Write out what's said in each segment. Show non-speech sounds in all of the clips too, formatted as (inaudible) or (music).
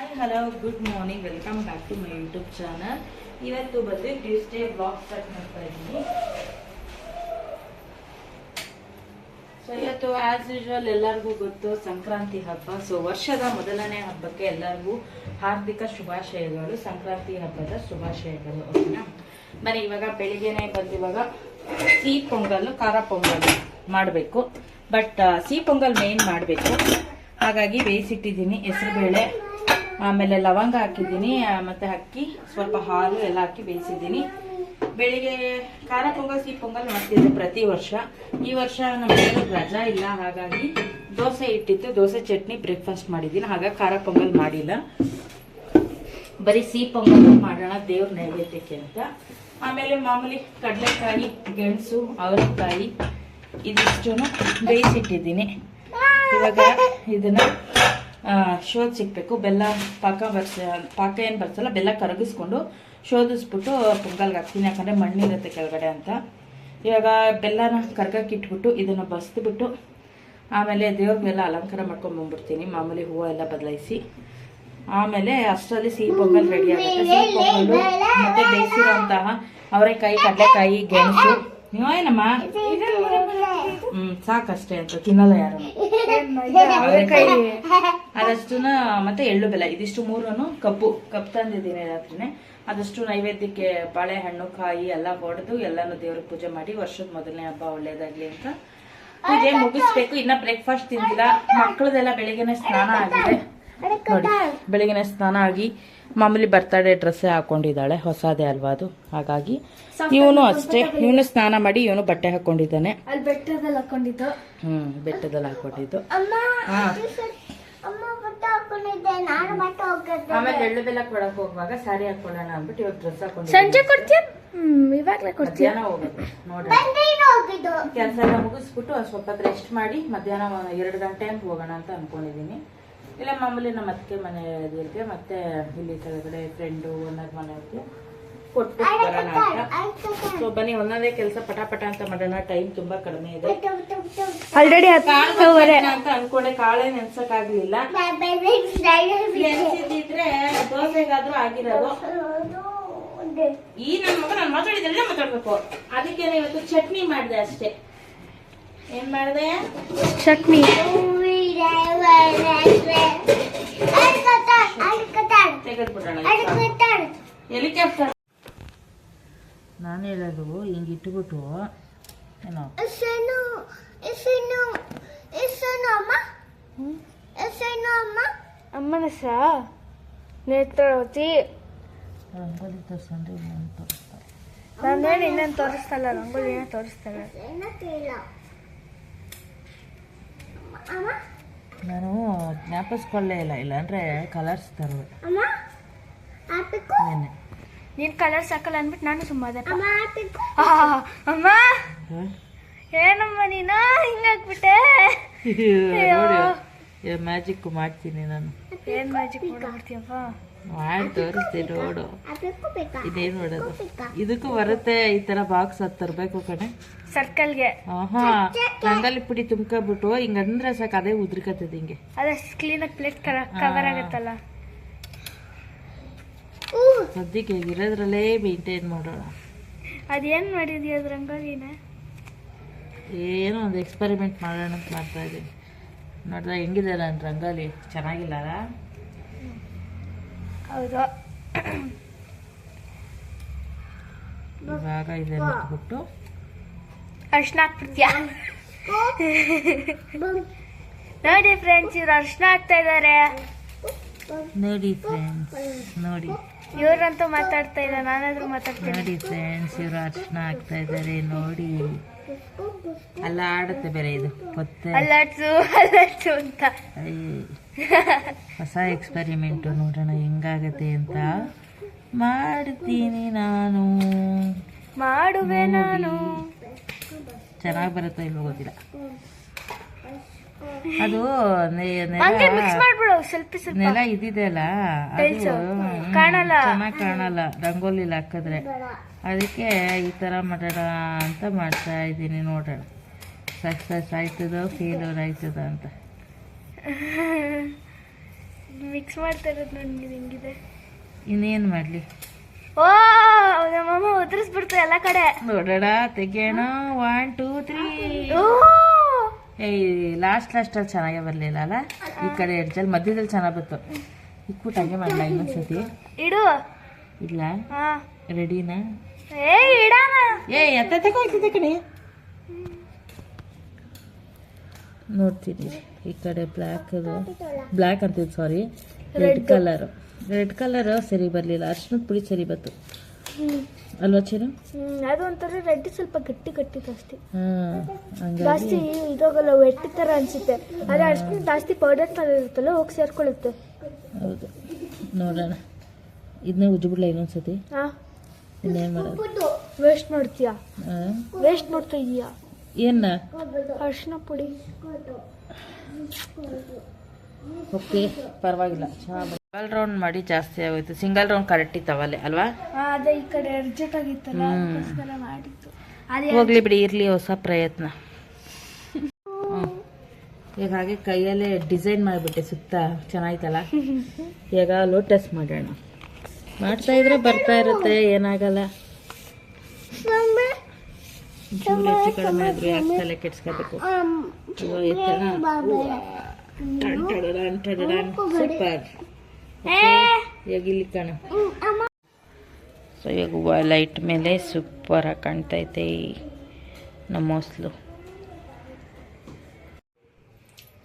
Hi hello good morning welcome back to my YouTube channel ಇವತ್ತು ಬಂದು Tuesday blog start ಮಾಡ್ತಾ ಇದ್ದೀನಿ. So ಇವತ್ತು ಆಸ್ ಯೂಶುವಲ್ ಎಲ್ಲರಿಗೂ ಗೊತ್ತು, ಸಂಕ್ರಾಂತಿ ಹಬ್ಬ. ಸೊ ವರ್ಷದ ಮೊದಲನೇ ಹಬ್ಬಕ್ಕೆ ಎಲ್ಲರಿಗೂ ಹಾರ್ದಿಕ ಶುಭಾಶಯಗಳು. ಸಂಕ್ರಾಂತಿ ಹಬ್ಬದ ಶುಭಾಶಯಗಳು ಓಕೆನಾ ಬನ್ನಿ, ಇವಾಗ ಬೆಳಿಗ್ಗೆನೆ ಬಂದು ಇವಾಗ ಸಿಹಿ ಪೊಂಗಲ್ ಖಾರ ಪೊಂಗಲ್ ಮಾಡಬೇಕು. ಬಟ್ ಸಿಹಿ ಪೊಂಗಲ್ ಮೇನ್ ಮಾಡಬೇಕು. ಹಾಗಾಗಿ ಬೇಯಿಸಿಟ್ಟಿದ್ದೀನಿ ಹೆಸರುಬೇಳೆ ಆಮೇಲೆ ಲವಂಗ ಹಾಕಿದ್ದೀನಿ ಮತ್ತೆ ಅಕ್ಕಿ, ಸ್ವಲ್ಪ ಹಾಲು ಎಲ್ಲ ಹಾಕಿ ಬೇಯಿಸಿದ್ದೀನಿ. ಬೆಳಿಗ್ಗೆ ಖಾರ ಪೊಂಗಲ್, ಸಿಹಿ ಪೊಂಗಲ್ ಮಾಡ್ತಿದ್ದೆ ಪ್ರತಿ ವರ್ಷ. ಈ ವರ್ಷ ನಮಗೆ ರಜಾ ಇಲ್ಲ, ಹಾಗಾಗಿ ದೋಸೆ ಇಟ್ಟಿತ್ತು. ದೋಸೆ ಚಟ್ನಿ ಬ್ರೇಕ್ಫಾಸ್ಟ್ ಮಾಡಿದ್ದೀನಿ. ಹಾಗಾಗಿ ಖಾರ ಪೊಂಗಲ್ ಮಾಡಿಲ್ಲ. ಬರೀ ಸಿಹಿ ಪೊಂಗಲ್ ಮಾಡೋಣ, ದೇವ್ರ ನೈವೇದ್ಯಕ್ಕೆ ಅಂತ. ಆಮೇಲೆ ಮಾಮೂಲಿ ಕಡಲೆಕಾಯಿ, ಗೆಣಸು, ಅವರೆಕಾಯಿ ಇದಿಷ್ಟು ಬೇಯಿಸಿಟ್ಟಿದ್ದೀನಿ. ಇವಾಗ ಇದನ್ನ ಆ, ಶೋದ್ ಸಿಕ್ಬೇಕು ಬೆಲ್ಲ ಪಾಕ ಬರ್ಸ ಪಾಕ ಏನು ಬರ್ಸಲ್ಲ ಬೆಲ್ಲ ಕರಗಿಸ್ಕೊಂಡು ಶೋಧಿಸ್ಬಿಟ್ಟು ಪೊಂಗಲ್ಗೆ ಹಾಕ್ತೀನಿ ಯಾಕಂದರೆ ಮಣ್ಣಿರುತ್ತೆ ಕೆಳಗಡೆ ಅಂತ. ಇವಾಗ ಬೆಲ್ಲನ ಕರ್ಗಕ್ಕೆ ಇಟ್ಬಿಟ್ಟು ಇದನ್ನು ಬಸ್ದುಬಿಟ್ಟು ಆಮೇಲೆ ದೇವ್ರಿಗೆಲ್ಲ ಅಲಂಕಾರ ಮಾಡ್ಕೊಂಡು ಬಂದ್ಬಿಡ್ತೀನಿ ಮಾಮೂಲಿ ಹೂವು ಎಲ್ಲ ಬದಲಾಯಿಸಿ. ಆಮೇಲೆ ಅಷ್ಟರಲ್ಲಿ ಸಿಹಿ ಪೊಂಗಲ್ ರೆಡಿ ಆಗುತ್ತೆ. ಸಿಹಿ ಪೊಂಗಲು ಮತ್ತು ಬೇಯಿಸಿರೋಂತಹ ಅವರೆಕಾಯಿ ಕಡಲೆಕಾಯಿ ಗೆಣಸು. ಏನಮ್ಮ? ಹ್ಮ್ ಸಾಕಷ್ಟೇ ಅಂತ ತಿನ್ನಲ್ಲ ಯಾರು ಅದಷ್ಟುನ ಮತ್ತೆ ಎಳ್ಳು ಬೆಲ್ಲ ಇದಿಷ್ಟು ಮೂರನ್ನು ಕಬ್ಬು ಕಬ್ ತಂದಿದ್ದೀನಿ ರಾತ್ರಿನೇ. ಅದಷ್ಟು ನೈವೇದ್ಯಕ್ಕೆ ಬಾಳೆಹಣ್ಣು ಕಾಯಿ ಎಲ್ಲ ಹೊಡೆದು ಎಲ್ಲಾನು ದೇವ್ರಿಗೆ ಪೂಜೆ ಮಾಡಿ ವರ್ಷದ ಮೊದಲನೇ ಹಬ್ಬ ಒಳ್ಳೇದಾಗ್ಲಿ ಅಂತ. ಪೂಜೆ ಮುಗಿಸ್ಬೇಕು ಇನ್ನ ಬ್ರೇಕ್ಫಾಸ್ಟ್ ತಿಂದಿಲ್ಲ. ಮಕ್ಕಳದೆಲ್ಲ ಬೆಳಿಗ್ಗೆನೆ ಸ್ನಾನ ಆಗಿದೆ. ನೋಡಿ ಬೆಳಿಗ್ಗೆ ಸ್ನಾನ ಆಗಿ ಮಾಮೂಲಿ ಬರ್ತಡೇ ಡ್ರೆಸ್ಸೇ ಹಾಕೊಂಡಿದ್ದಾಳೆ ಹೊಸದೇ ಅಲ್ವಾ ಅದು? ಹಾಗಾಗಿ ಇವನು ಅಷ್ಟೇ. ಇವನು ಸ್ನಾನ ಮಾಡಿ ಇವನು ಬಟ್ಟೆ ಹಾಕೊಂಡಿದ್ದಾನೆ. ಅಲ್ಲಿ ಬೆಟ್ಟದಲ್ಲಿ ಹಾಕೊಂಡಿದ್ದು. ಹ್ಮ್ ಬೆಟ್ಟದಲ್ಲಿ ಹಾಕೊಂಡಿದ್ದು. ಆಮೇಲೆ ಎಳ್ಳು ಬೆಲ್ಲ ಕೊಡಕ್ ಹೋಗುವಾಗ ಸ್ಯಾರಿ ಹಾಕೊಳ್ಳೋಣ ಅಂದ್ಬಿಟ್ಟು ಇವಾಗ ಡ್ರೆಸ್ ಹಾಕೊಂಡು ಸಂಜೆ ಕೊಡ್ತೀಯ? ಇವಾಗ್ಲೇ ಕೊಡ್ತೀಯ? ಮಧ್ಯಾಹ್ನ ಹೋಗೋದು ನೋಡೋಣ ಹೋಗಿದ್ದು. ಕೆಲಸ ಎಲ್ಲ ಮುಗಿಸ್ಬಿಟ್ಟು ಸ್ವಲ್ಪ ರೆಸ್ಟ್ ಮಾಡಿ ಮಧ್ಯಾಹ್ನ ಎರಡು ಗಂಟೆ ಹಂಗೆ ಹೋಗೋಣ ಅಂತ ಅನ್ಕೊಂಡಿದೀನಿ ಇಲ್ಲ ಮಾಮೂಲಿ ನಮ್ಮ ಅತ್ತೆ ಮನೆ ಇದಕ್ಕೆ ಮತ್ತೆ ಇಲ್ಲಿ ಕೆಳಗಡೆ ಫ್ರೆಂಡು ಓನರ್ ಮನೆಯವ್ರಿಗೆ ಕೊಟ್ಬಿಟ್ಟು ಬರೋಣ ಅಂತ. ಸೊ ಬನ್ನಿ ಒಂದೊಂದೇ ಕೆಲಸ ಪಟಾಪಟ ಅಂತ ಮಾಡೋಣ. ಟೈಮ್ ತುಂಬಾ ಕಡಿಮೆ ಇದೆ. ಆಲ್ರೆಡಿ ಕಾಳು ಅಂತ ಅನ್ಕೊಂಡೆ. ಕಾಳೆ ನೆನ್ಸಕ್ ಆಗ್ಲಿಲ್ಲ ನೆನ್ಸಿದ್ರೆ ದೋಸೆಗಾದ್ರೂ ಆಗಿರೋದು. ಈ ನನ್ನ ಮಗ ನಾನು ಮಾತಾಡಿದ್ರೆ ಮಾತಾಡ್ಬೇಕು. ಅದಕ್ಕೆ ಇವತ್ತು ಚಟ್ನಿ ಮಾಡಿದೆ ಅಷ್ಟೇ. ಏನ್ ಮಾಡಿದೆ? ಚಟ್ನಿ. ನಾನು ಹೇಳೋದು ಹಿಂಗೆ ಇಟ್ಬಿಟ್ಟು ಏನೋ. ಅಮ್ಮನ ಸಾ ನೇತ್ರಾವತಿ? ರಂಗೋಲಿ ತೋರಿಸ್ಕೊಂಡ್ರೆ ಇನ್ನೊಂದು ತೋರಿಸ್ತಾರೆ. ನಾನೇನು ಇನ್ನೇನು ತೋರಿಸ್ತಲ್ಲ ರಂಗೋಲಿನ ತೋರಿಸ್ತಾರೆ. ನಾನು ಜ್ಞಾಪಿಸ್ಕೊಳ್ಳೇ ಇಲ್ಲ ಇಲ್ಲಾಂದ್ರೆ ಕಲರ್ಸ್ ತರುವೆ. ನೆನ್ನೆ. ನೀನ್ ಕಲರ್ ಹಾಕಲ್ಲ ಅಂದ್ಬಿಟ್ಟು ನಾನು ಸುಮ್ಮನೆ ಅಮ್ಮ ಏನಮ್ಮ ನೀನು? ಹಿಂಗಾಗ್ಬಿಟ್ಟೆ ನೋಡಿ ಮ್ಯಾಜಿಕ್ ಮಾಡ್ತೀನಿ ನಾನು. ಏನು ಮ್ಯಾಜಿಕ್ ಮಾಡ್ಬಿಡ್ತೀಯಪ್ಪ? ಮಾಡಿ ತೋರಿಸ್ತೀನಿ ನೋಡು. ಇದೇನು ನೋಡೋದು. ಇದಕ್ಕೂ ಬರುತ್ತೆ ಈ ತರ ಬಾಕ್ಸ್ ಅದು ತರಬೇಕು ಕಣೆ. ಸರ್ಕಲ್ಗೆ ಹಾ ರಂಗೋಲಿ ಪುಡಿ ತುಂಬ್ಕೊಬಿಟ್ಟು ಹಿಂಗಂದ್ರೆ ಸಾಕು ಅದೇ ಉದ್ರಿಕತ್ತದ ಹಿಂಗೆ. ಅದೇ ಕ್ಲೀನಾಗಿ ಪ್ಲೇಟ್ ಕವರ್ ಆಗುತ್ತಲ್ಲ. ಸದ್ಯಕ್ಕೆ ಇರೋದ್ರಲ್ಲೇ ಮೇಂಟೈನ್ ಮಾಡೋಣ. ಅದೇನ್ ಮಾಡಿದ್ಯಾ ಅದ್ ರಂಗೋಲಿನ ಏನೋ ಒಂದು ಎಕ್ಸ್ಪೆರಿಮೆಂಟ್ ಮಾಡೋಣ ಅಂತ ಮಾಡ್ತಾ ಇದ್ದೀನಿ. ನೋಡಿದ್ರೆ ಹೆಂಗಿದೆ ನನ್ನ ರಂಗೋಲಿ? ಚೆನ್ನಾಗಿಲ್ಲ ಹೌದು. ಇವಾಗ ಇದನ್ನ ಇಟ್ಬಿಟ್ಟು ಅರ್ಶನ ಹಾಕ್ಬಿಡ್ತೀಯಾ? ನೋಡಿ ಫ್ರೆಂಡ್ಸ್ ಇವ್ರು ಅರ್ಶನ ಹಾಕ್ತಾ ಇದಾರೆ. ನೋಡಿ ಫ್ರೆಂಡ್ಸ್ ನೋಡಿ. ಇವ್ರಂತೂ ಮಾತಾಡ್ತಾ ಇಲ್ಲ ನಾನಾದ್ರೂ ಮಾತಾಡ್ತೀನಿ. ನೋಡಿ ಫ್ರೆಂಡ್ಸ್ ಇವ್ರು ಅರ್ಶನ ಹಾಕ್ತಾ ಇದ್ದಾರೆ ನೋಡಿ. ಅಲ್ಲ ಆಡುತ್ತೆ ಬೇರೆ ಇದು ಗೊತ್ತೆ ಅಂತ. ಹೊಸ ಎಕ್ಸ್ಪೆರಿಮೆಂಟ್ ನೋಡೋಣ ಹೆಂಗಾಗತ್ತೆ ಅಂತ. ಮಾಡ್ತೀನಿ ನಾನು. ಮಾಡುವೆ ನಾನು. ಚೆನ್ನಾಗಿ ಬರುತ್ತೋ ಇಲ್ವೋ ಗೊತ್ತಿಲ್ಲ. ಅದು ಮಿಕ್ಸ್ ಸ್ವಲ್ಪ ಸ್ವಲ್ಪ ನೆಲ ಇದಿದೆಯಲ್ಲ. ಅದು ಕಾಣಲ್ಲ. ಚೆನ್ನಾಗಿ ಕಾಣಲ್ಲ ರಂಗೋಲಿಲಿ ಹಾಕಿದ್ರೆ. ಅದಕ್ಕೆ ಈ ಥರ ಮಾಡೋಣ ಅಂತ ಮಾಡ್ತಾ ಇದ್ದೀನಿ ನೋಡೋಣ. ಸಕ್ಸಸ್ ಆಯ್ತದೋ ಫೇಲ್ಯೂರ್ ಆಯ್ತದ ಅಂತ. (laughs) ಮಿಕ್ಸ್ ಮಾಡ್ತಾರೆ ಇರೋದು ಹೆಂಗಿದೆ. ಇನ್ನೇನು ಮಾಡಲಿ? ಓ ನಮ್ಮಮ್ಮ ಉದುರಿಸ್ಬಿಡ್ತು ಎಲ್ಲ ಕಡೆ. ನೋಡೋಣ ತೆಗಿಯೋಣ. ಒನ್ ಟೂ ತ್ರೀ ಏಯ್ ಲಾಸ್ಟ್ ಲಾಸ್ಟಲ್ಲಿ ಚೆನ್ನಾಗೇ ಬರಲಿಲ್ಲ ಅಲ್ಲ? ಈ ಕಡೆ ಎಡ್ಜಲ್ಲಿ ಮಧ್ಯದಲ್ಲಿ ಚೆನ್ನಾಗಿ ಬಂತು. ಇಕ್ಕೂಟಾಗೆ ಹಂಗೆ ಮಾಡಲ ಇನ್ನೊಂದ್ಸತಿ? ಇಡು. ಇಲ್ಲ ರೆಡಿನಾ? ಏ ಏ ಹೋಗ್ತಿದ್ದೆ ಕಣೆ. ನೋಡ್ತೀನಿ. ಈ ಕಡೆ black black ಅಂತಿದ್ದು sorry red colour red colour ಸರಿ ಬರಲಿಲ್ಲ. ಅರ್ಶಿನದ ಪುಡಿ ಸರಿ ಬಂತು. ಅಲ್ವಾ ಚೀರ ಅದು ಒಂಥರ ರೆಡ್ ಸ್ವಲ್ಪ ಗಟ್ಟಿ ಗಟ್ಟಿ ಜಾಸ್ತಿ. ಹಾಂ ಹಂಗಾಗಿ. ಜಾಸ್ತಿ ಇದಾಗಲ್ಲ ವೆಟ್ಟಿ ತರ ಅನ್ಸುತ್ತೆ. ಅದೇ ಅಷ್ಟು ಜಾಸ್ತಿ ಪೌಡರ್ ತರ ಇರುತ್ತಲ್ಲ ಹೋಗಿ ಸೇರ್ಕೊಳ್ಳುತ್ತೆ. ಹೌದು. ನೋಡೋಣ. ಇದನ್ನೇ ಉಜ್ಜಿಬಿಡ್ಲ ಇನ್ನೊಂದ್ಸತಿ? ಹಾ ಇನ್ನೇನು ಮಾಡೋದು? ವೇಸ್ಟ್ ಮಾಡ್ತೀಯಾ? ಹಾಂ. ವೇಸ್ಟ್ ಮಾಡ್ತಾ ಇದೀಯಾ? ಏನ ಅರ್ಶಿನ ಪುಡಿ. ಓಕೆ ಪರವಾಗಿಲ್ಲ. ಚೆನ್ನಾಗಿ ಸಿಂಗಲ್ ರೌಂಡ್ ಮಾಡಿ ಜಾಸ್ತಿ ಆಗೋಯ್ತು. ಸಿಂಗಲ್ ರೌಂಡ್ ಕರೆಕ್ಟ್ ಇತ್ತವಲ್ಲ ಅಲ್ವಾ? ಅದೇ ಈ ಕಡೆ ಅರ್ಜೆಂಟ್ ಆಗಿತ್ತಲ್ಲ. ಅದಕ್ಕೋಸ್ಕರ ಮಾಡಿತ್ತು ಅದೇ ಹೋಗ್ಲಿ ಬಿಡಿ ಇರ್ಲಿ ಹೊಸ ಪ್ರಯತ್ನ. ಈಗ ಹಾಗೆ ಕೈಯಲ್ಲೇ ಡಿಸೈನ್ ಮಾಡಿಬಿಟ್ಟೆ ಸುತ್ತ? ಚೆನ್ನಾಯ್ತಲ್ಲ? ಈಗ ಲೋಟಸ್ ಮಾಡೋಣ. ಮಾಡ್ತಾ ಇದ್ರೆ ಬರ್ತಾ ಇರುತ್ತೆ ಏನಾಗಲ್ಲ. ಕಡಿಮೆ ಆದ್ರೆ ಯಾಕೆ ತಲೆ ಕೆಡ್ಸ್ಕೋಬೇಕು. ಸೂಪರ್. ಇಲ್ಲಿ ಕಣ. ಸೊ ಇವಾಗ ಲೈಟ್ ಮೇಲೆ ಸೂಪರಾಗಿ ಕಾಣ್ತೈತೆ. ನಮ್ಮ ಹೊಸ್ಲು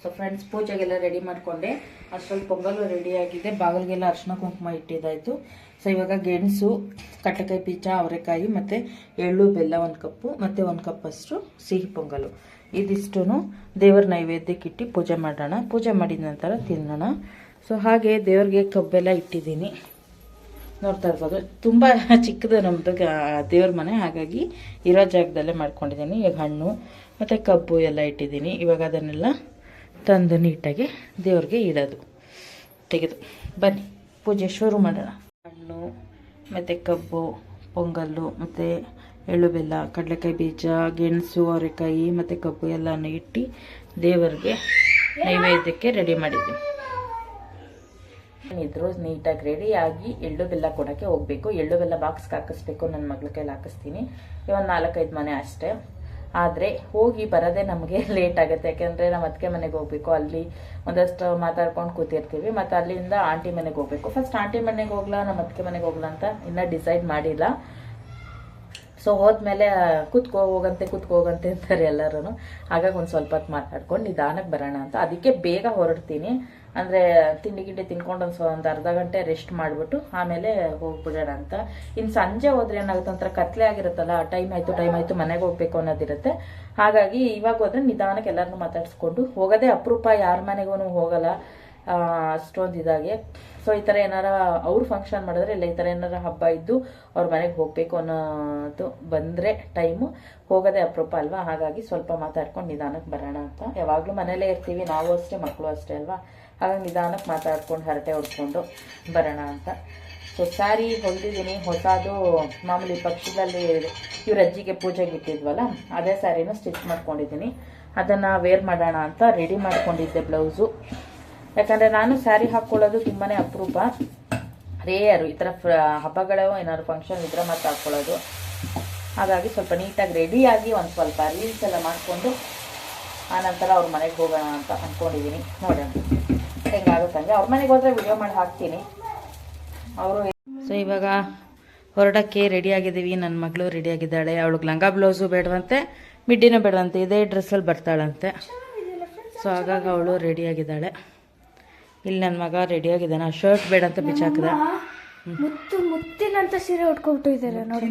ಸೊ ಫ್ರೆಂಡ್ಸ್ ಪೂಜೆಗೆಲ್ಲ ರೆಡಿ ಮಾಡಿಕೊಂಡೆ. ಅಷ್ಟರಲ್ಲಿ ಪೊಂಗಲು ರೆಡಿ ಆಗಿದೆ. ಬಾಗಿಲಿಗೆಲ್ಲ ಅರ್ಶಿನ ಕುಂಕುಮ ಇಟ್ಟಿದ್ದಾಯಿತು. ಸೊ ಇವಾಗ ಗೆಣಸು ಕಟ್ಟಕಾಯಿ ಬೀಜ ಅವರೆಕಾಯಿ ಮತ್ತು ಎಳ್ಳು ಬೆಲ್ಲ ಒಂದು ಕಪ್ಪು ಮತ್ತು ಒಂದು ಕಪ್ ಅಷ್ಟು ಸಿಹಿ ಪೊಂಗಲು. ಇದಿಷ್ಟು ದೇವರ ನೈವೇದ್ಯಕ್ಕೆ ಇಟ್ಟು ಪೂಜೆ ಮಾಡೋಣ. ಪೂಜೆ ಮಾಡಿದ ನಂತರ ತಿನ್ನೋಣ. ಸೊ ಹಾಗೆ ದೇವ್ರಿಗೆ ಕಬ್ಬೆಲ್ಲ ಇಟ್ಟಿದ್ದೀನಿ. ನೋಡ್ತಾ ಇರ್ಬೋದು. ತುಂಬ ಚಿಕ್ಕದು ನಮ್ಮದು ದೇವ್ರ ಮನೆ. ಹಾಗಾಗಿ ಇರೋ ಜಾಗದಲ್ಲೇ ಮಾಡ್ಕೊಂಡಿದ್ದೀನಿ. ಈಗ ಹಣ್ಣು ಮತ್ತು ಕಬ್ಬು ಎಲ್ಲ ಇಟ್ಟಿದ್ದೀನಿ. ಇವಾಗ ಅದನ್ನೆಲ್ಲ ತಂದು ನೀಟಾಗಿ ದೇವ್ರಿಗೆ ಇಡೋದು. ತೆಗೆದು. ಬನ್ನಿ, ಪೂಜೆ ಶುರು ಮಾಡೋಣ. ಹಣ್ಣು, ಮತ್ತು ಕಬ್ಬು, ಪೊಂಗಲ್ಲು, ಮತ್ತು ಎಳ್ಳು ಬೆಲ್ಲ, ಕಡಲೆಕಾಯಿ ಬೀಜ, ಗೆಣಸು, ಅವರೆಕಾಯಿ, ಮತ್ತು ಕಬ್ಬು ಎಲ್ಲನೂ ಇಟ್ಟು ದೇವರಿಗೆ ನೈವೇದ್ಯಕ್ಕೆ ರೆಡಿ ಮಾಡಿದ್ದೀನಿ. ಇದ್ರು ನೀಟಾಗಿ ರೆಡಿ ಆಗಿ ಎಳ್ಳು ಬೆಲ್ಲ ಕೊಡೋಕ್ಕೆ ಹೋಗಬೇಕು. ಎಳ್ಳು ಬೆಲ್ಲ ಬಾಕ್ಸ್ಗೆ ಹಾಕಿಸ್ಬೇಕು. ನನ್ನ ಮಗಳ ಕೈಲಿ ಹಾಕಿಸ್ತೀನಿ. ಒಂದು ನಾಲ್ಕೈದು ಮನೆ ಅಷ್ಟೇ. ಆದರೆ ಹೋಗಿ ಬರೋದೇ ನಮಗೆ ಲೇಟ್ (laughs) ಆಗುತ್ತೆ. ಯಾಕೆಂದರೆ ನಮ್ಮ ಅದಕ್ಕೆ ಮನೆಗೆ ಹೋಗ್ಬೇಕು. ಅಲ್ಲಿ ಒಂದಷ್ಟು ಮಾತಾಡ್ಕೊಂಡು ಕೂತಿರ್ತೀವಿ. ಮತ್ತು ಅಲ್ಲಿಂದ ಆಂಟಿ ಮನೆಗೆ ಹೋಗ್ಬೇಕು. ಫಸ್ಟ್ ಆಂಟಿ ಮನೆಗೆ ಹೋಗ್ಲಾ ನಮ್ಮ ಅದಕ್ಕೆ ಮನೆಗೆ ಹೋಗ್ಲಾ ಅಂತ ಇನ್ನೂ ಡಿಸೈಡ್ ಮಾಡಿಲ್ಲ. ಸೊ ಹೋದ್ಮೇಲೆ ಕುತ್ಕೋ ಹೋಗಂತೆ, ಕೂತ್ಕೋ ಹೋಗಂತೆ ಅಂತಾರೆ ಎಲ್ಲರೂ ಹಾಗಾಗಿ ಒಂದು ಸ್ವಲ್ಪ ಹೊತ್ತು ಮಾತಾಡ್ಕೊಂಡು ನಿಧಾನಕ್ಕೆ ಬರೋಣ ಅಂತ. ಅದಕ್ಕೆ ಬೇಗ ಹೊರಡ್ತೀನಿ. ಅಂದರೆ ತಿಂಡಿ ಗಿಂಡಿ ತಿನ್ಕೊಂಡು ಒಂದು ಸ್ವ ಒಂದು ಅರ್ಧ ಗಂಟೆ ರೆಸ್ಟ್ ಮಾಡಿಬಿಟ್ಟು ಆಮೇಲೆ ಹೋಗ್ಬಿಡೋಣ ಅಂತ. ಇನ್ನು ಸಂಜೆ ಹೋದ್ರೆ ಏನಾಗುತ್ತೆ ಒಂಥರ ಕತ್ಲೆ ಆಗಿರುತ್ತಲ್ಲ ಟೈಮ್ ಆಯಿತು ಟೈಮ್ ಆಯಿತು ಮನೆಗೆ ಹೋಗ್ಬೇಕು ಅನ್ನೋದಿರುತ್ತೆ. ಹಾಗಾಗಿ ಇವಾಗ ಹೋದ್ರೆ ನಿಧಾನಕ್ಕೆ ಎಲ್ಲರನ್ನೂ ಮಾತಾಡಿಸ್ಕೊಂಡು ಹೋಗೋದೇ ಅಪರೂಪ. ಯಾರ ಮನೆಗೂ ಹೋಗಲ್ಲ. ಅಷ್ಟೊಂದು ಇದಾಗಿ. ಸೊ ಈ ಥರ ಏನಾರ ಅವ್ರು ಫಂಕ್ಷನ್ ಮಾಡಿದ್ರೆ ಇಲ್ಲ, ಈ ಥರ ಏನಾರ ಹಬ್ಬ ಇದ್ದು ಅವ್ರ ಮನೆಗೆ ಹೋಗಬೇಕು ಅನ್ನೋದು ಬಂದರೆ ಟೈಮು ಹೋಗೋದೇ ಅಪರೂಪ ಅಲ್ವಾ? ಹಾಗಾಗಿ ಸ್ವಲ್ಪ ಮಾತಾಡ್ಕೊಂಡು ನಿಧಾನಕ್ಕೆ ಬರೋಣ ಅಂತ. ಯಾವಾಗಲೂ ಮನೇಲೇ ಇರ್ತೀವಿ, ನಾವು ಅಷ್ಟೇ ಮಕ್ಕಳು ಅಷ್ಟೇ ಅಲ್ವಾ? ಹಾಗಾಗಿ ನಿಧಾನಕ್ಕೆ ಮಾತಾಡ್ಕೊಂಡು, ಹರಟೆ ಹೊಡ್ಕೊಂಡು ಬರೋಣ ಅಂತ. ಸೊ ಸ್ಯಾರಿ ಹೊಲ್ದಿದ್ದೀನಿ. ಹೊಸದು ಮಾಮೂಲಿ ಪಕ್ಷದಲ್ಲಿ ಇವ್ರ ಅಜ್ಜಿಗೆ ಪೂಜೆಗೆ ಇಟ್ಟಿದ್ವಲ್ಲ, ಅದೇ ಸ್ಯಾರಿನೂ ಸ್ಟಿಚ್ ಮಾಡ್ಕೊಂಡಿದ್ದೀನಿ. ಅದನ್ನು ವೇರ್ ಮಾಡೋಣ ಅಂತ ರೆಡಿ ಮಾಡ್ಕೊಂಡಿದ್ದೆ ಬ್ಲೌಸು ಯಾಕಂದರೆ ನಾನು ಸ್ಯಾರಿ ಹಾಕ್ಕೊಳ್ಳೋದು ತುಂಬಾ ಅಪರೂಪ. ರೇಯರು ಈ ಥರ ಹಬ್ಬಗಳು ಏನಾದ್ರು ಫಂಕ್ಷನ್ ಇದ್ರೆ ಮತ್ತೆ ಹಾಕ್ಕೊಳ್ಳೋದು ಹಾಗಾಗಿ ಸ್ವಲ್ಪ ನೀಟಾಗಿ ರೆಡಿಯಾಗಿ ಒಂದು ಸ್ವಲ್ಪ ರೀಲ್ಸ್ ಎಲ್ಲ ಮಾಡಿಕೊಂಡು ಆನಂತರ ಅವ್ರ ಮನೆಗೆ ಹೋಗೋಣ ಅಂತ ಅಂದ್ಕೊಂಡಿದ್ದೀನಿ ನೋಡೋಣ. ಹೆಂಗಾಗುತ್ತಂಗೆ ಹಂಗೆ. ಅವ್ರ ಮನೆಗೆ ಹೋದರೆ ವಿಡಿಯೋ ಮಾಡಿ ಹಾಕ್ತೀನಿ. ಅವರು ಸೊ ಇವಾಗ ಹೊರಡಕ್ಕೆ ರೆಡಿ ಆಗಿದ್ದೀವಿ. ನನ್ನ ಮಗಳು ರೆಡಿ ಆಗಿದ್ದಾಳೆ. ಅವಳಿಗೆ ಲಂಗ ಬ್ಲೌಸು ಬೇಡವಂತೆ, ಮಿಡ್ಡಿನೂ ಬೇಡವಂತೆ. ಇದೇ ಡ್ರೆಸ್ಸಲ್ಲಿ ಬರ್ತಾಳಂತೆ. ಸೊ ಹಾಗಾಗಿ ಅವಳು ರೆಡಿ ಆಗಿದ್ದಾಳೆ. ಇಲ್ಲಿ ನನ್ನ ಮಗ ರೆಡಿ ಆಗಿದ್ದಾನೆ. ಶರ್ಟ್ ಬೇಡ ಅಂತ ಬಿಚ್ಚಾಕಿದ. ಮುತ್ತು ಮುತ್ತಿನಂತ ಸೀರೆ ಉಟ್ಕೊಬಿಟ್ಟಿದ್ದಾರೆ ನೋಡಿ.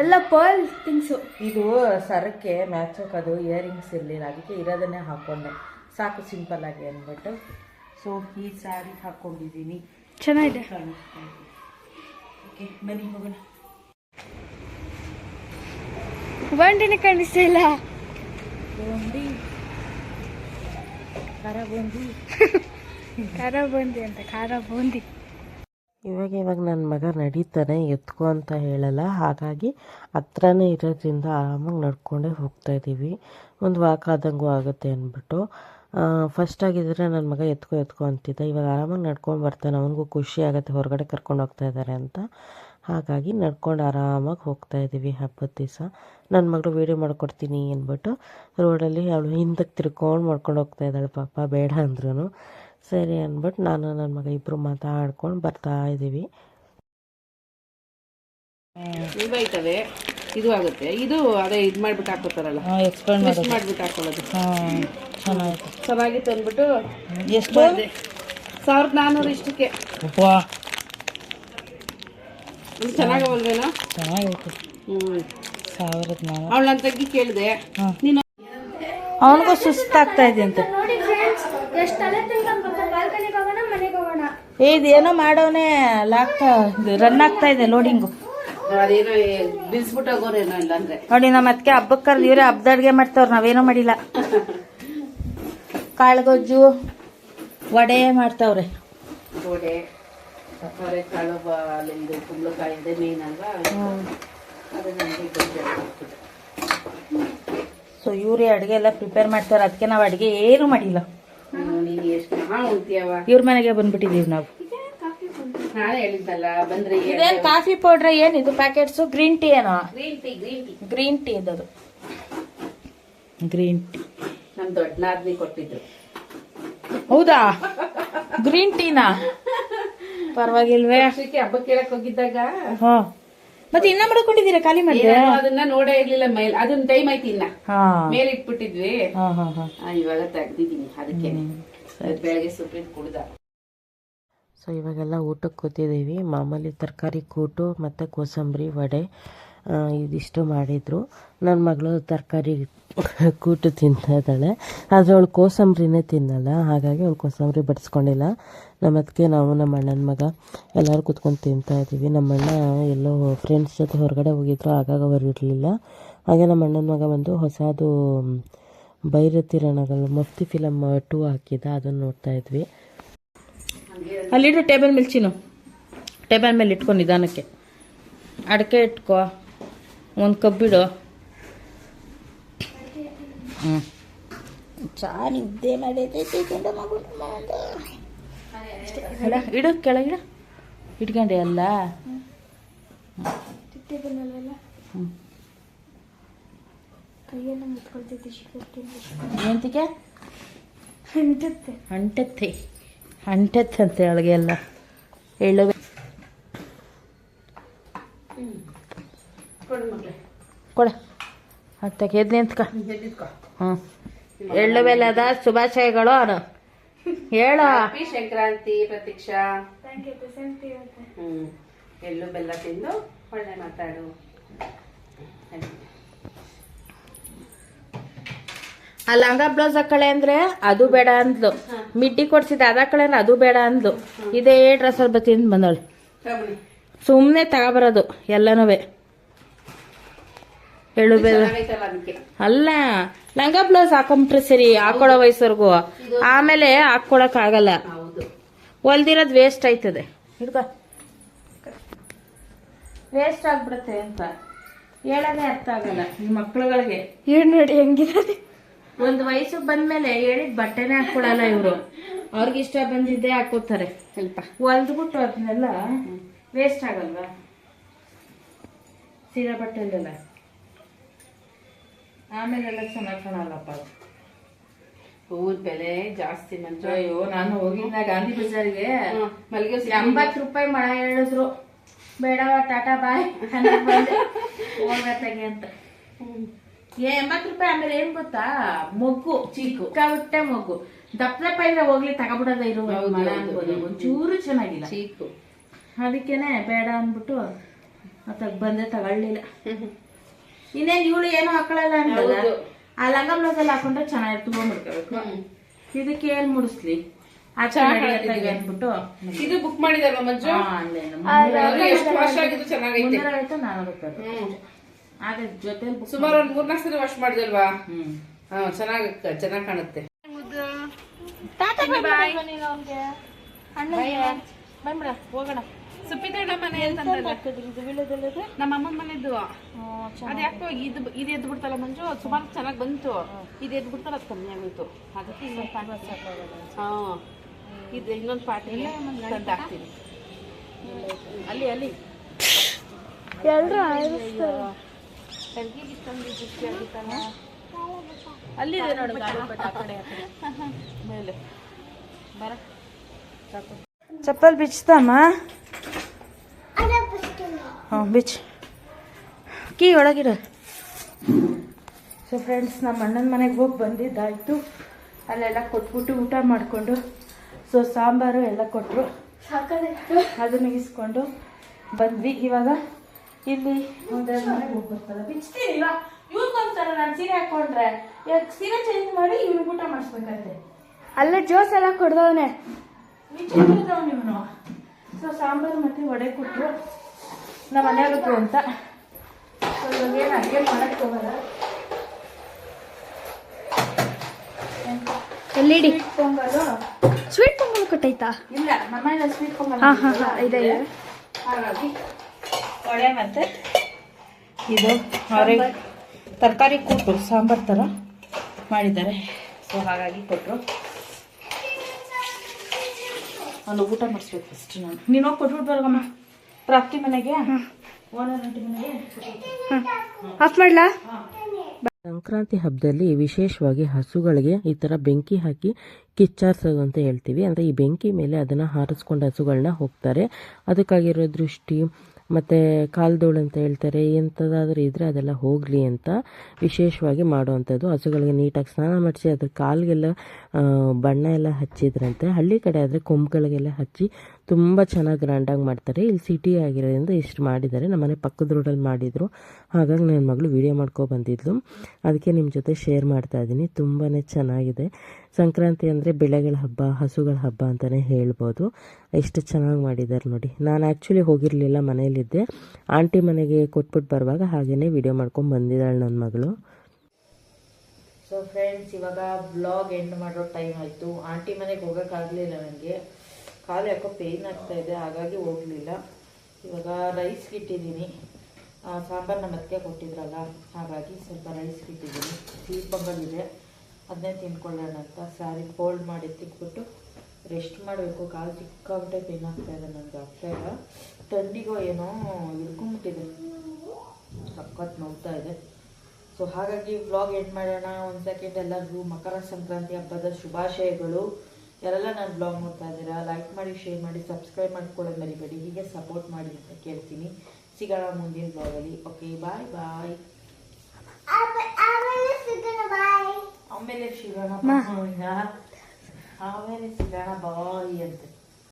ಎಲ್ಲ ಪರ್ಲ್ ಥಿಂಗ್ಸ್ ಇದು ಸರಕ್ಕೆ ಮ್ಯಾಚ್ ಅದು ಇಯರಿಂಗ್ಸ್ ಇರಲಿಲ್ಲ. ಅದಕ್ಕೆ ಇರೋದನ್ನೇ ಹಾಕೊಂಡೆ. ಸಾಕು ಸಿಂಪಲ್ ಆಗಿ ಅಂದ್ಬಿಟ್ಟು. ಸೊ ಈ ಸ್ಯಾರಿ ಹಾಕ್ಕೊಂಡಿದ್ದೀನಿ ಚೆನ್ನಾಗಿದೆ. ಓಕೆ ಬನ್ನಿ ಹೋಗೋಣ. ಬಂಡಿನೇ ಕಾಣಿಸ್ತಾ ಇಲ್ಲ. ಬೂಂದಿ ಖಾರ ಬೂಂದಿ (laughs) ಖಾರ ಬೂಂದಿ ಅಂತ, ಖಾರ ಬೂಂದಿ. ಇವಾಗ ಇವಾಗ ನನ್ನ ಮಗ ನಡೀತಾನೆ, ಎತ್ಕೊ ಅಂತ ಹೇಳಲ್ಲ. ಹಾಗಾಗಿ ಹತ್ರನೇ ಇರೋದ್ರಿಂದ ಆರಾಮಾಗಿ ನಡ್ಕೊಂಡೇ ಹೋಗ್ತಾ ಇದ್ದೀವಿ ಒಂದು ವಾಕ್ ಆದಂಗೂ ಆಗುತ್ತೆ ಅಂದ್ಬಿಟ್ಟು. ಫಸ್ಟ್ ಆಗಿದ್ದರೆ ನನ್ನ ಮಗ ಎತ್ಕೊ ಎತ್ಕೊ ಅಂತಿದ್ದ. ಇವಾಗ ಆರಾಮಾಗಿ ನಡ್ಕೊಂಡು ಬರ್ತಾನೆ. ಅವನಿಗೂ ಖುಷಿ ಆಗುತ್ತೆ, ಹೊರಗಡೆ ಕರ್ಕೊಂಡು ಹೋಗ್ತಾ ಇದ್ದಾರೆ ಅಂತ. ಹಾಗಾಗಿ ನಡ್ಕೊಂಡು ಆರಾಮಾಗಿ ಹೋಗ್ತಾ ಇದ್ದೀವಿ ಹಬ್ಬದ ದಿವಸ. ನನ್ನ ಮಗಳು ವೀಡಿಯೋ ಮಾಡ್ಕೊಡ್ತೀನಿ ಅಂದ್ಬಿಟ್ಟು ರೋಡಲ್ಲಿ ಅವಳು ಹಿಂದಕ್ಕೆ ತಿರ್ಕೊಂಡು ಮಾಡ್ಕೊಂಡು ಹೋಗ್ತಾ ಇದ್ದಾಳೆ. ಪಾಪ ಬೇಡ ಅಂದ್ರೂ ಸರಿ ಅಂದ್ಬಿಟ್ಟು ನಾನು ನನ್ನ ಮಗ ಇಬ್ರು ಮಾತಾಡ್ಕೊಂಡು ಬರ್ತಾ ಇದ್ದೀವಿ ಇದು ಆಗುತ್ತೆ. ಇದು ಅದೇ ಇದು ಮಾಡ್ಬಿಟ್ಟು ಹಾಕೋತಾರಲ್ಲ. ಮಾಡ್ಬಿಟ್ಟು ಹಾಕೊಳ್ಳೋದು. ಚೆನ್ನಾಗಿತ್ತು. ಚೆನ್ನಾಗಿತ್ತು ಅಂದ್ಬಿಟ್ಟು ಎಷ್ಟು ಸಾವಿರದ ನಾನ್ನೂರು ಇಷ್ಟಕ್ಕೆ. ವಾ. ಇದು ಚೆನ್ನಾಗವಲ್ವೇನೋ? ಚೆನ್ನಾಗಿತ್ತು. ಹ್ಞೂ ಸಾವಿರದ ನಾನು ಅವಳು ನನ್ನ ತಂಗಿ ಕೇಳಿದೆ. ನೀನು ಅವನಿಗೂ ಸುಸ್ತಾಗ್ತಾ ಇದೆ ಅಂತ ನೋಡಿ ಫ್ರೆಂಡ್ಸ್ ಎಷ್ಟು ತಲೆ ಬರ್ತಾರೆ ಬಾಲ್ಕನಿಗೆ ಹೋಗೋಣ ಮನೆಗೆ ಹೋಗೋಣ ಇದೇನೋ ಮಾಡೋನೆ ಲಾಕ್ತಾ ರನ್ ಆಗ್ತಾ ಇದೆ ಲೋಡಿಂಗು ನೋಡಿ ನಮ್ಮ ಅದಕ್ಕೆ ಹಬ್ಬಕ್ಕೆ ಕರ್ದು ಇವರೇ ಹಬ್ಬದ ಅಡುಗೆ ಮಾಡ್ತಾವ್ರ ನಾವೇನೋ ಮಾಡಿಲ್ಲ. ಕಾಳುಗೊಜ್ಜು ವಡೆ ಮಾಡ್ತಾವ್ರೆ. ಸೊ ಇವರೇ ಅಡುಗೆ ಎಲ್ಲ ಪ್ರಿಪೇರ್ ಮಾಡ್ತಾರೆ ಅದಕ್ಕೆ ನಾವು ಅಡುಗೆ ಏನು ಮಾಡಿಲ್ಲ. ಇವ್ರ ಮನೆಗೆ ಬಂದ್ಬಿಟ್ಟಿದೀವಿ ನಾವು. ಇದೇನ್ ಕಾಫಿ ಪೌಡ್ರ್ ಇದು ಪ್ಯಾಕೆಟ್ಸ್? ಗ್ರೀನ್ ಟೀ ಏನೋ? ಗ್ರೀನ್ ಟೀ ಇದದು ಗ್ರೀನ್ ಟೀ ನಮ್ ದೊಡ್ಡ ನಾದ್ನಿ ಕೊಟ್ಟಿದ್ರು ಹೌದಾ? ಗ್ರೀನ್ ಟೀನಾ? ಪರವಾಗಿಲ್ವೇ. ಅಷ್ಟಕ್ಕೆ ಹಬ್ಬ ಕೇಳಕ್ ಹೋಗಿದ್ದಾಗ ಹಾ. ಮತ್ತೆ ಇನ್ನ ಮಾಡ್ಕೊಂಡಿದ್ದೀರಾ ಖಾಲಿ ಮಾಡಿದ್ರೆ ಏನೋ ಅದನ್ನ ನೋಡೇ ಇರ್ಲಿಲ್ಲ ಮೇಲ್. ಅದನ್ನ ಟೈಮ್ ಆಯ್ತು ಇನ್ನ. ಹಾ. ಮೇಲೆ ಇಟ್ಬಿಟ್ಟಿದ್ವಿ. ಹಾ ಹಾ ಹಾ. ಆ, ಇವಾಗ ತೆಗ್ದಿದ್ದೀನಿ ಅದಕ್ಕೆ. ಬೆಳಗ್ಗೆ ಸುಪ್ರೀಂ ಕುಡ್ದ. ಸೊ ಇವಾಗೆಲ್ಲ ಊಟಕ್ಕೆ ಕೂತಿದ್ದೀವಿ. ಮಾಮೂಲಿ ತರಕಾರಿ ಕೂಟು ಮತ್ತು ಕೋಸಂಬರಿ ವಡೆ. ಇದಿಷ್ಟು ಮಾಡಿದರು. ನನ್ನ ಮಗಳು ತರಕಾರಿ (laughs) ಕೂಟು ತಿಂತಾ ಇದ್ದಾಳೆ. ಆದರೆ ಅವಳು ಕೋಸಂಬರಿನೇ ತಿನ್ನಲ್ಲ. ಹಾಗಾಗಿ ಅವಳು ಕೋಸಂಬರಿ ಬಡಿಸ್ಕೊಂಡಿಲ್ಲ. ನಮ್ಮ ಅದಕ್ಕೆ ನಾವು ನಮ್ಮ ಅಣ್ಣನ ಮಗ ಎಲ್ಲರೂ ಕೂತ್ಕೊಂಡು ತಿಂತಾ ಇದ್ದೀವಿ. ನಮ್ಮ ಅಣ್ಣ ಎಲ್ಲೋ ಫ್ರೆಂಡ್ಸ್ ಜೊತೆ ಹೊರಗಡೆ ಹೋಗಿದ್ರು. ಆಗಾಗ ಅವರು ಹಾಗೆ ನಮ್ಮ ಅಣ್ಣನ ಮಗ ಬಂದು ಹೊಸದು ಬೈರತಿ ರಣಗಳು, ಮಫ್ತಿ ಫಿಲಮ್ ಟೂ ಹಾಕಿದ್ದ ಅದನ್ನು ನೋಡ್ತಾ ಇದ್ವಿ. ಅಲ್ಲಿಡು ಟೇಬಲ್ ಮೇಲೆ ಚೀನು. ಟೇಬಲ್ ಮೇಲೆ ಇಟ್ಕೊ ನಿಧಾನಕ್ಕೆ. ಅಡಕೆ ಇಟ್ಕೋ. ಒಂದು ಕಬ್ಬಿಡು ಹ್ಞೂ ನಿದ್ದೆ ಮಾಡೈತೈತಿ ಗಂಡ ಮಗುನ ಮಾಡು. ಅಲ್ಲ ಇಡು ಕೆಳಗಿಡು ಇಟ್ಕೊಂಡೆ ಅಲ್ಲ. ಅಂಟತ್ತೆ ಅಂಟತ್ತೆ ಹ್ಞೂ ಅಂಟತ್ತೆ ಹಿಂಟತ್ತೆ ಅಂಟತ್ತೆ ಅಂತ ಒಳಗೆ ಎಲ್ಲ. ಎಳ್ಳು ಕೊಡ ಹತ್ತಕ್ಕೆ ಎದ್ದು ನಿಂತ್ಕ ಹ್ಞೂ. ಎಳ್ಳು ಬೆಲ್ಲದ ಶುಭಾಶಯಗಳು ಅನು. ಹೇಳು. ಹ್ಯಾಪಿ ಸಂಕ್ರಾಂತಿ ಪ್ರತೀಕ್ಷಾ. ಹ್ಮ್. ಎಳ್ಳು ಬೆಲ್ಲ ತಿಂದು ಒಳ್ಳೆ ಮಾತಾಡು. ಆ ಲಂಗ ಬ್ಲೌಸ್ ಹಾಕಳೆ ಅಂದ್ರೆ ಅದು ಬೇಡ ಅಂದ್ಲು. ಮಿಡ್ಡಿ ಕೊಡ್ಸಿದ್ದೆ ಅದ ಕಳೆ ಅಂದ್ರೆ ಅದು ಬೇಡ ಅಂದ್ಲು. ಇದೇ ಡ್ರೆಸ್ಸಲ್ಲಿ ಬತ್ತಿ ಬಂದಳು. ಸುಮ್ಮನೆ ತಗೊಬರೋದು ಎಲ್ಲನೂ ಅಲ್ಲ ಲಂಗ ಬ್ಲೌಸ್ ಹಾಕೊಂಬಿಟ್ರೆ ಸರಿ ಹಾಕೊಳ್ಳೋ ವಯಸ್ಸವರೆಗೂ. ಆಮೇಲೆ ಹಾಕೊಳಕ್ ಆಗಲ್ಲ. ಹೌದು. ಹೊಲ್ದಿರೋದು ವೇಸ್ಟ್ ಆಯ್ತದೆ. ಹಿಡ್ಕೊ. ವೇಸ್ಟ್ ಆಗ್ಬಿಡುತ್ತೆ ಅಂತ. ಹೇಳೋದೇ ಅರ್ಥ ಆಗಲ್ಲ ಈ ಮಕ್ಳುಗಳಿಗೆ. ಏನು ನೋಡಿ ಹೆಂಗಿರೋದು ಒಂದು ವಯಸ್ಸು ಬಂದ್ಮೇಲೆ ಹೇಳಿದ ಬಟ್ಟೆನೇ ಹಾಕೊಳಲ್ಲ ಇವರು. ಅವ್ರಿಗೆ ಇಷ್ಟ ಬಂದಿದ್ದೇ ಹಾಕೋತಾರೆ. ಸ್ವಲ್ಪ. ಹೊಲ್ದ್ಬಿಟ್ಟು ಅದನ್ನೆಲ್ಲ ವೇಸ್ಟ್ ಆಗಲ್ವಾ? ಸೀರೆ ಬಟ್ಟೆಲೆಲ್ಲ ಆಮೇಲೆಲ್ಲ ಚೆನ್ನಾಗಿ ಕಾಣಲ್ಲಪ್ಪ. ಹೂವಿನ ಬೆಲೆ ಜಾಸ್ತಿ ಮಂಜು. ಅಯ್ಯೋ ನಾನು ಹೋಗಿದ್ದ ಗಾಂಧಿ ಬಜಾರ್ಗೆ. ಮಲ್ಲಿಗೆ ಎಂಬತ್ತು ರೂಪಾಯಿ ಮಳ ಹೇಳಿದ್ರು. ಬೇಡವ ಟಾಟಾ ಬಾಯ್. ಹೋಗತ್ತಾಗೆ ಅಂತ. ಏ ಎಂಬತ್ತು ರೂಪಾಯಿ ಆಮೇಲೆ ಏನ್ ಗೊತ್ತಾ? ಮೊಗ್ಗು ಚೀಕು ಬಿಟ್ಟೆ ಮೊಗ್ಗು. ದಪ್ಪ ದಪ್ಪ ಇದ್ರೆ ಹೋಗ್ಲಿ ತಗೊಬಿಡೋದ ಇರೋ ಮಳೆ. ಅನ್ಬೋದು ಒಂಚೂರು ಚೆನ್ನಾಗಿಲ್ಲ. ಚೀಕು ಅದಕ್ಕೇನೆ ಬೇಡ ಅಂದ್ಬಿಟ್ಟು ಅತ್ತಾಗ ಬಂದೆ ತಗೊಳ್ಳಿಲ್ಲ. ಇನ್ನೇನ್ ಇವಳು ಏನು ಹಾಕೊಳ್ಳಲ್ಲ ಅಂತಲ್ಲ ಆ ಲಂಗ ಬ್ಲೌಸ್ ಅಲ್ಲಿ ಹಾಕೊಂಡ್ರೆ ಚೆನ್ನಾಗಿ ಮುಡ್ಕೋಬೇಕು ಇದಕ್ಕೆ ಏನ್ ಮುಡಿಸ್ಲಿ? ಆ ಚೆನ್ನಾಗಿ ಅಂದ್ಬಿಟ್ಟು. ಇದು ಬುಕ್ ಮಾಡಿದಲ್ವಾ ಮಂಜು? ಎಷ್ಟು ವರ್ಷ ಆಗಿದ್ದು ಚೆನ್ನಾಗೈತೆ. ಹ್ಮ್. ಅದ್ರ ಜೊತೆಲಿ book ಸುಮಾರು ಒಂದ್ ಮೂರ್ನಾಲ್ಕು ಸರಿ ವಾಶ್ ಮಾಡಿದಲ್ವಾ ಹ್ಮ್. ಚೆನ್ನಾಗಿ ಚೆನ್ನಾಗಿ ಕಾಣುತ್ತೆ. ಹೋಗೋಣ. ಸುಪ್ಪಿದಣ್ಣ ಮನೆ ನಮ್ಮ ಅಮ್ಮನ ಮನೆದು. ಅದು ಯಾಕೋ ಇದು ಇದು ಎದ್ದು ಬಿಡ್ತಲ್ಲ ಮಂಜು? ಸುಮಾರು ಚೆನ್ನಾಗಿ ಬಂತು. ಇದು ಎದ್ದು ಬಿಡ್ತಲ್ಲ ಅದು ಕಮ್ಮಿ ಆಗೋಯ್ತು. ಅದಕ್ಕೆ ಇನ್ನೊಂದು ಪಾಟ್ ಹಾಂ. ಇದು ಇನ್ನೊಂದು ಪಾಟ್ ತಂದು ಹಾಕ್ತೀನಿ. ಅಲ್ಲಿ ಅಲ್ಲಿ. ಎಲ್ಲರೂ ಅಲ್ಲಿ ಇದೆ ನೋಡು ಆ ಕಡೆ ಮೇಲೆ. ಬರ. ಚಪ್ಪಲ್ ಬಿಚ್ತಮ್ಮ ಹಾಂ ಬಿಚ್ ಕೀ ಒಳಗಿರ ಸೊ ಫ್ರೆಂಡ್ಸ್ ನಮ್ಮ ಅಣ್ಣನ ಮನೆಗೆ ಹೋಗಿ ಬಂದಿದ್ದಾಯಿತು. ಅಲ್ಲೆಲ್ಲ ಕೊಟ್ಬಿಟ್ಟು ಊಟ ಮಾಡಿಕೊಂಡು ಸೊ ಸಾಂಬಾರು ಎಲ್ಲ ಕೊಟ್ಟರು ಅದನ್ನ ಇಸ್ಕೊಂಡು ಬಂದ್ವಿ. ಇವಾಗ ಇಲ್ಲಿ ಒಂದೆರಡು ಮನೆಗೆ ಹೋಗಿ ಬರ್ತಲ್ಲ ಬಿಚ್ತೀನಿ ಇವಾಗ ಇವ್ರಿಗೊಂದ್ಸಲ ನಾನು ಸೀರೆ ಹಾಕೊಂಡ್ರೆ ಇವಾಗ ಸೀರೆ ಚೇಂಜ್ ಮಾಡಿ ಇವ್ನಿಗೆ ಊಟ ಮಾಡಿಸ್ಬೇಕಂತೆ. ಅಲ್ಲೇ ಜೋಸ್ ಎಲ್ಲ ಕೊಡ್ದವನೆ. ಇವನು. ನೀವು ಸೊ ಸಾಂಬಾರು ಮತ್ತೆ ವಡೆ ಕೊಟ್ಟರು ನಮ್ಮ ಮನೆಯವ್ರಿಗೂ ಅಂತ. ಏನು ಅಡುಗೆ ಮಾಡಕ್ಕೆ ಹೋಗಲ್ಲ. ಎಲ್ಲಿಡಿ? ಪೊಂಗಲು. ಸ್ವೀಟ್ ಪೊಂಗಲ್ ಕೊಟ್ಟೈತಾ ಇಲ್ಲ ನಮ್ಮ ಮನೇಲಿ ಸ್ವೀಟ್ ಪೊಂಗಲ್ ಹಾಂ ಹಾಂ ಹಾಂ ಇದೆ ಇದೆ. ಹಾಗಾಗಿ ವಡೆ ಮತ್ತು ಇದು ಅವರಿಗೆ ತರಕಾರಿ ಕೊಟ್ಟರು ಸಾಂಬಾರು ಥರ ಮಾಡಿದ್ದಾರೆ. ಸೊ ಹಾಗಾಗಿ ಕೊಟ್ಟರು ಒಂದು ಊಟ ಮಾಡಿಸ್ಬೇಕು ಫಸ್ಟ್ ನಾನು. ನೀನು ಹೋಗಿ ಕೊಟ್ಬಿಟ್ಟು ಬರೋಗಮ್ಮ ಮನೆಗೆ? ಆಫ್ ಮಾಡ್ಲಾ? ಸಂಕ್ರಾಂತಿ ಹಬ್ಬದಲ್ಲಿ ವಿಶೇಷವಾಗಿ ಹಸುಗಳಿಗೆ ಈ ಥರ ಬೆಂಕಿ ಹಾಕಿ ಕಿಚ್ಚಾರ್ಸೋದು ಅಂತ ಹೇಳ್ತೀವಿ. ಅಂದರೆ ಈ ಬೆಂಕಿ ಮೇಲೆ ಅದನ್ನು ಹಾರಿಸ್ಕೊಂಡು ಹಸುಗಳನ್ನ ಹೋಗ್ತಾರೆ. ಅದಕ್ಕಾಗಿರೋ ದೃಷ್ಟಿ ಮತ್ತು ಕಾಲ್ದೋಳು ಅಂತ ಹೇಳ್ತಾರೆ ಎಂಥದ್ದಾದರೂ ಇದ್ದರೆ ಅದೆಲ್ಲ ಹೋಗಲಿ ಅಂತ ವಿಶೇಷವಾಗಿ ಮಾಡುವಂಥದ್ದು. ಹಸುಗಳಿಗೆ ನೀಟಾಗಿ ಸ್ನಾನ ಮಾಡಿಸಿ ಅದ್ರ ಕಾಲಿಗೆಲ್ಲ ಬಣ್ಣ ಎಲ್ಲ ಹಚ್ಚಿದ್ರಂತೆ. ಹಳ್ಳಿ ಕಡೆ ಆದರೆ ಕೊಂಬುಗಳಿಗೆಲ್ಲ ಹಚ್ಚಿ ತುಂಬ ಚೆನ್ನಾಗಿ ಗ್ರ್ಯಾಂಡಾಗಿ ಮಾಡ್ತಾರೆ. ಇಲ್ಲಿ ಸಿಟಿ ಆಗಿರೋದ್ರಿಂದ ಇಷ್ಟು ಮಾಡಿದ್ದಾರೆ. ನಮ್ಮನೆ ಪಕ್ಕದ ರೋಡಲ್ಲಿ ಮಾಡಿದರು. ಹಾಗಾಗಿ ನನ್ನ ಮಗಳು ವಿಡಿಯೋ ಮಾಡ್ಕೊ ಬಂದಿದ್ಲು. ಅದಕ್ಕೆ ನಿಮ್ಮ ಜೊತೆ ಶೇರ್ ಮಾಡ್ತಾ ಇದ್ದೀನಿ ತುಂಬಾ ಚೆನ್ನಾಗಿದೆ. ಸಂಕ್ರಾಂತಿ ಅಂದರೆ ಬೆಳೆಗಳ ಹಬ್ಬ, ಹಸುಗಳ ಹಬ್ಬ ಅಂತಲೇ ಹೇಳ್ಬೋದು. ಎಷ್ಟು ಚೆನ್ನಾಗಿ ಮಾಡಿದ್ದಾರೆ ನೋಡಿ. ನಾನು ಆ್ಯಕ್ಚುಲಿ ಹೋಗಿರಲಿಲ್ಲ ಮನೇಲಿದ್ದೆ ಆಂಟಿ ಮನೆಗೆ ಕೊಟ್ಬಿಟ್ಟು ಬರುವಾಗ ಹಾಗೆಯೇ ವಿಡಿಯೋ ಮಾಡ್ಕೊಂಡು ಬಂದಿದ್ದಾಳೆ ನನ್ನ ಮಗಳು. ಸೊ ಫ್ರೆಂಡ್ಸ್ ಇವಾಗ ಬ್ಲಾಗ್ ಎಂಡ್ ಮಾಡೋ ಟೈಮ್ ಆಯಿತು. ಆಂಟಿ ಮನೆಗೆ ಹೋಗೋಕ್ಕಾಗಲಿಲ್ಲ ನನಗೆ ಕಾಲು ಯಾಕೋ ಪೇನ್ ಆಗ್ತಾ ಇದೆ, ಹಾಗಾಗಿ ಹೋಗಲಿಲ್ಲ. ಇವಾಗ ರೈಸ್ ಇಟ್ಟಿದ್ದೀನಿ. ಸಾಂಬಾರು ನಮ್ಮ ಅತ್ತಿಗೆ ಕೊಟ್ಟಿದ್ರಲ್ಲ, ಹಾಗಾಗಿ ಸ್ವಲ್ಪ ರೈಸ್ಗೆ ಇಟ್ಟಿದ್ದೀನಿ. ಪೊಂಗಲ್ ಇದೆ ಅದನ್ನೇ ತಿನ್ಕೊಳ್ಳೋಣ ಅಂತ ಸ್ಯಾರಿ ಫೋಲ್ಡ್ ಮಾಡಿ ತಿಕ್ಬಿಟ್ಟು ರೆಸ್ಟ್ ಮಾಡಬೇಕು. ಕಾಲು ಪೇನ್ ಆಗ್ತಾ ಇದೆ ನನಗೆ ಇಲ್ಲ. ಥಂಡಿಗೋ ಏನೋ ಹಿಡ್ಕೊಂಬಿಟ್ಟಿದೆ ಸಖತ್ ನೋಡ್ತಾ ಇದೆ. ಸೊ ಹಾಗಾಗಿ ವ್ಲಾಗ್ ಎಂಡ್ ಮಾಡೋಣ. ಒಂದು ಸೆಕೆಂಡ್ ಎಲ್ಲರಿಗೂ ಮಕರ ಸಂಕ್ರಾಂತಿ ಹಬ್ಬದ ಶುಭಾಶಯಗಳು. ಯಾರೆಲ್ಲ ನಾನು ಬ್ಲಾಗ್ ನೋಡ್ತಾ ಇದ್ದೀರಾ ಲೈಕ್ ಮಾಡಿ ಶೇರ್ ಮಾಡಿ ಸಬ್ಸ್ಕ್ರೈಬ್ ಮಾಡ್ಕೊಳ್ಳೋದು ಮರಿಬೇಡಿ. ಹೀಗೆ ಸಪೋರ್ಟ್ ಮಾಡಿ ಅಂತ ಕೇಳ್ತೀನಿ. ಸಿಗೋಣ ಮುಂದಿನ ಬ್ಲಾಗಲ್ಲಿ ಓಕೆ ಬಾಯ್ ಬಾಯ್ ಆಮೇಲೆ ಸಿಗೋಣ ಆಮೇಲೆ ಸಿಗೋಣ ಬಾಯ್ ಅಂತ.